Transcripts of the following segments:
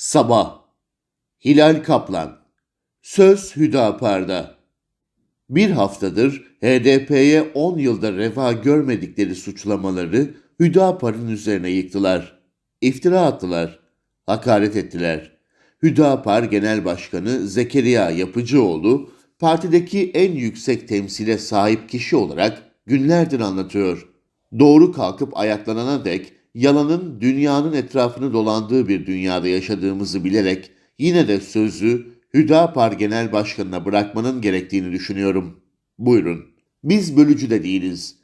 Sabah Hilal Kaplan Söz Hüdapar'da Bir haftadır HDP'ye 10 yılda reva görmedikleri suçlamaları Hüdapar'ın üzerine yıktılar. İftira attılar. Hakaret ettiler. Hüdapar Genel Başkanı Zekeriya Yapıcıoğlu partideki en yüksek temsile sahip kişi olarak günlerdir anlatıyor. Doğru kalkıp ayaklanana dek yalanın dünyanın etrafını dolandığı bir dünyada yaşadığımızı bilerek yine de sözü Hüdapar Genel Başkanı'na bırakmanın gerektiğini düşünüyorum. Buyurun. Biz bölücü de değiliz.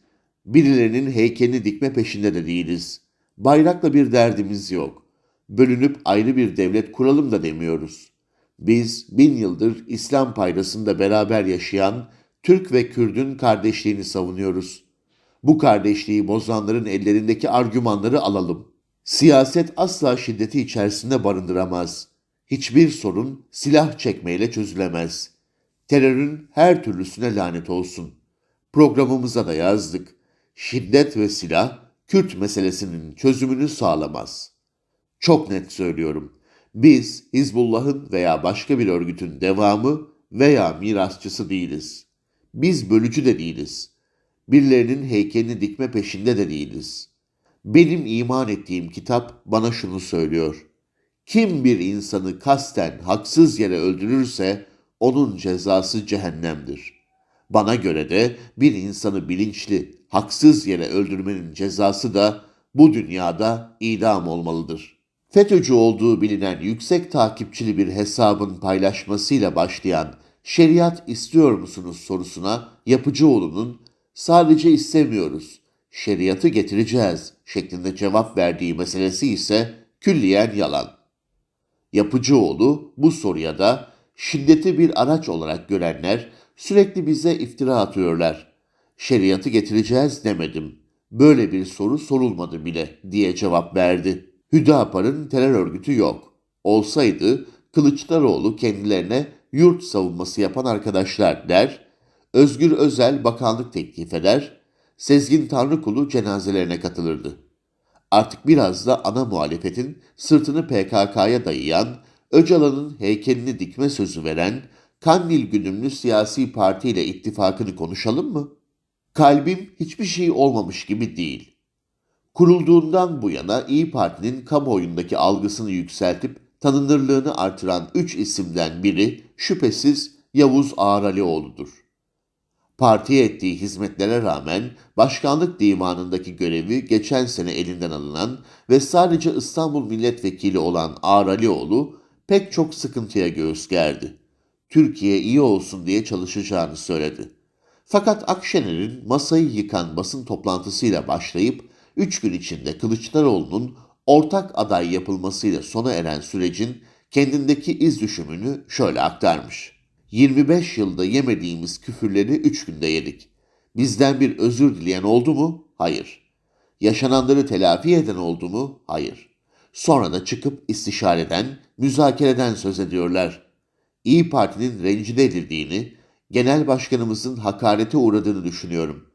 Birilerinin heykelini dikme peşinde de değiliz. Bayrakla bir derdimiz yok. Bölünüp ayrı bir devlet kuralım da demiyoruz. Biz bin yıldır İslam paydasında beraber yaşayan Türk ve Kürdün kardeşliğini savunuyoruz. Bu kardeşliği bozanların ellerindeki argümanları alalım. Siyaset asla şiddeti içerisinde barındıramaz. Hiçbir sorun silah çekmeyle çözülemez. Terörün her türlüsüne lanet olsun. Programımıza da yazdık. Şiddet ve silah Kürt meselesinin çözümünü sağlamaz. Çok net söylüyorum. Biz Hizbullah'ın veya başka bir örgütün devamı veya mirasçısı değiliz. Biz bölücü de değiliz. Birilerinin heykelini dikme peşinde de değiliz. Benim iman ettiğim kitap bana şunu söylüyor. Kim bir insanı kasten haksız yere öldürürse onun cezası cehennemdir. Bana göre de bir insanı bilinçli, haksız yere öldürmenin cezası da bu dünyada idam olmalıdır. FETÖ'cü olduğu bilinen yüksek takipçili bir hesabın paylaşmasıyla başlayan şeriat istiyor musunuz sorusuna Yapıcıoğlu'nun sadece istemiyoruz, şeriatı getireceğiz şeklinde cevap verdiği meselesi ise külliyen yalan. Yapıcıoğlu bu soruya da şiddeti bir araç olarak görenler sürekli bize iftira atıyorlar. Şeriatı getireceğiz demedim. Böyle bir soru sorulmadı bile diye cevap verdi. Hüdapar'ın terör örgütü yok. Olsaydı Kılıçdaroğlu kendilerine yurt savunması yapan arkadaşlar der, Özgür Özel bakanlık teklif eder, Sezgin Tanrıkulu cenazelerine katılırdı. Artık biraz da ana muhalefetin sırtını PKK'ya dayayan, Öcalan'ın heykelini dikme sözü veren, Kandil güdümlü siyasi parti ile ittifakını konuşalım mı? Kalbim hiçbir şey olmamış gibi değil. Kurulduğundan bu yana İyi Parti'nin kamuoyundaki algısını yükseltip tanınırlığını artıran üç isimden biri şüphesiz Yavuz Ağralioğlu'dur. Partiye ettiği hizmetlere rağmen başkanlık divanındaki görevi geçen sene elinden alınan ve sadece İstanbul milletvekili olan Ağralioğlu pek çok sıkıntıya göğüs gerdi. Türkiye iyi olsun diye çalışacağını söyledi. Fakat Akşener'in masayı yıkan basın toplantısıyla başlayıp 3 gün içinde Kılıçdaroğlu'nun ortak aday yapılmasıyla sona eren sürecin kendindeki iz düşümünü şöyle aktarmış. 25 yılda yemediğimiz küfürleri 3 günde yedik. Bizden bir özür dileyen oldu mu? Hayır. Yaşananları telafi eden oldu mu? Hayır. Sonra da çıkıp istişareden, müzakereden söz ediyorlar. İyi Parti'nin rencide edildiğini, genel başkanımızın hakarete uğradığını düşünüyorum.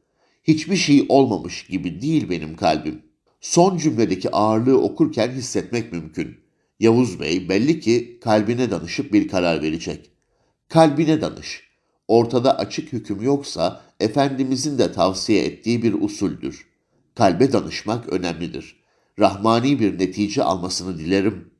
Hiçbir şey olmamış gibi değil benim kalbim. Son cümledeki ağırlığı okurken hissetmek mümkün. Yavuz Bey belli ki kalbine danışıp bir karar verecek. Kalbine danış. Ortada açık hüküm yoksa Efendimizin de tavsiye ettiği bir usuldür. Kalbe danışmak önemlidir. Rahmani bir netice almasını dilerim.